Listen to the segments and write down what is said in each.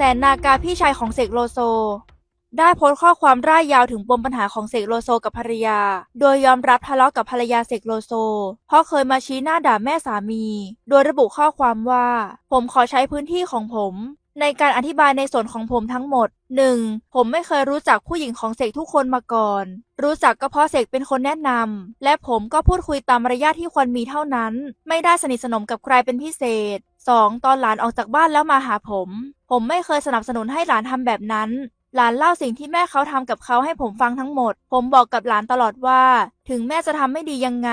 แสนนากาพี่ชายของเสกโลโซ ได้โพสต์ข้อความร่ายยาวถึงปมปัญหาของเสกโลโซกับภรรยา โดยยอมรับทะเลาะกับภรรยาเสกโลโซ เพราะเคยมาชี้หน้าด่าแม่สามี โดยระบุข้อความว่า ผมขอใช้พื้นที่ของผม ในการอธิบายในส่วนของผมทั้งหมด 1. ผมไม่เคยรู้จักผู้หญิงของเสกทุกคนมาก่อน รู้จักก็เพราะเสกเป็นคนแนะนำและผมก็พูดคุยตามมารยาทที่ควรมีเท่านั้น ไม่ได้สนิทสนมกับใครเป็นพิเศษ 2. ตอนหลานออกจากบ้านแล้วมาหาผม ผมไม่เคยสนับสนุนให้หลานทำแบบนั้น หลานเล่าสิ่งที่แม่เขาทำกับเขาให้ผมฟังทั้งหมด ผมบอกกับหลานตลอดว่า ถึงแม่จะทำไม่ดียังไง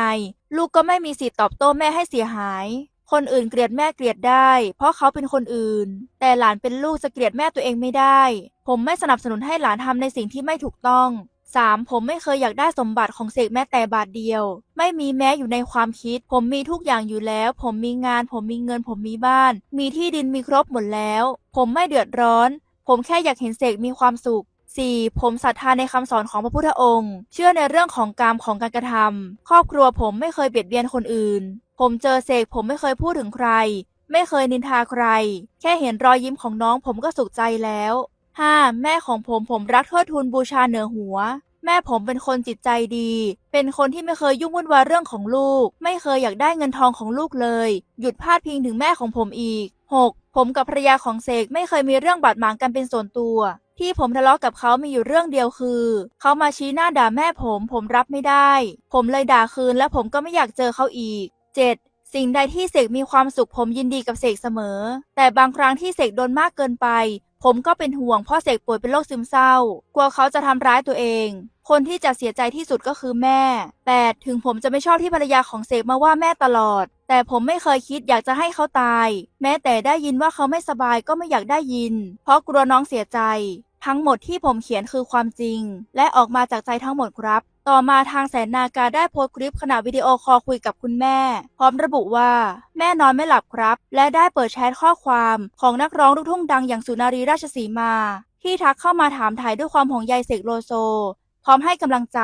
ลูกก็ไม่มีสิทธิ์ตอบโต้แม่ให้เสียหาย คนอื่นเกลียดแม่เกลียดได้ เพราะเขาเป็นคนอื่น แต่หลานเป็นลูกจะเกลียดแม่ตัวเองไม่ได้ ผมไม่สนับสนุนให้หลานทำในสิ่งที่ไม่ถูกต้อง 3. ผมไม่เคยอยากได้สมบัติของเสกแม้แต่บาทเดียว ไม่มีแม้อยู่ในความคิด ผมมีทุกอย่างอยู่แล้ว ผมมีงาน ผมมีเงิน ผมมีบ้าน มีที่ดินมีครบหมดแล้ว ผมไม่เดือดร้อน ผมแค่อยากเห็นเสกมีความสุข 4. ผมศรัทธาในคำสอนของพระพุทธองค์ เชื่อในเรื่องของกรรมของการกระทำครอบครัวผมไม่เคยเบียดเบียนคนอื่น ผมเจอเสกผมไม่เคยพูดถึงใคร ไม่เคยนินทาใคร แค่เห็นรอยยิ้มของน้องผมก็สุขใจแล้ว 5. แม่ของผมผมรักเทิดทูนบูชาเหนือหัว แม่ผมเป็นคนจิตใจดี เป็นคนที่ไม่เคยยุ่งวุ่นวายเรื่องของลูก ไม่เคยอยากได้เงินทองของลูกเลย หยุดพาดพิงถึงแม่ของผมอีก 6. ผมกับภรรยาของเสกไม่เคยมีเรื่องบาดหมางกันเป็นส่วนตัว ที่ผมทะเลาะกับเขามีอยู่เรื่องเดียวคือ เขามาชี้หน้าด่าแม่ผม ผมรับไม่ได้ ผมเลยด่าคืนและผมก็ไม่อยากเจอเขาอีก 7. สิ่งใดที่เสกมีความสุขผมยินดีกับเสกเสมอ แต่บางครั้งที่เสกโดนมากเกินไป ผมก็เป็นห่วงพ่อเสกป่วยเป็นโรคซึมเศร้า กลัวเขาจะทำร้ายตัวเอง คนที่จะเสียใจที่สุดก็คือแม่ 8. ถึงผมจะไม่ชอบที่ภรรยาของเสกมาว่าแม่ตลอด แต่ผมไม่เคยคิดอยากจะให้เขาตาย แม้แต่ได้ยินว่าเขาไม่สบายก็ไม่อยากได้ยิน เพราะกลัวน้องเสียใจ ทั้งหมดที่ผมเขียนคือความจริง และออกมาจากใจทั้งหมดครับ ต่อมาทางแสนนาการได้โพสต์คลิปขณะวิดีโอคอลคุยกับคุณแม่ พร้อมระบุว่า แม่นอนไม่หลับครับ และได้เปิดแชทข้อความของนักร้องลูกทุ่งดังอย่างสุนารีราชสีมา ที่ทักเข้ามาถามถ่ายด้วยความห่วงใยเสกโลโซ พร้อมให้กำลังใจ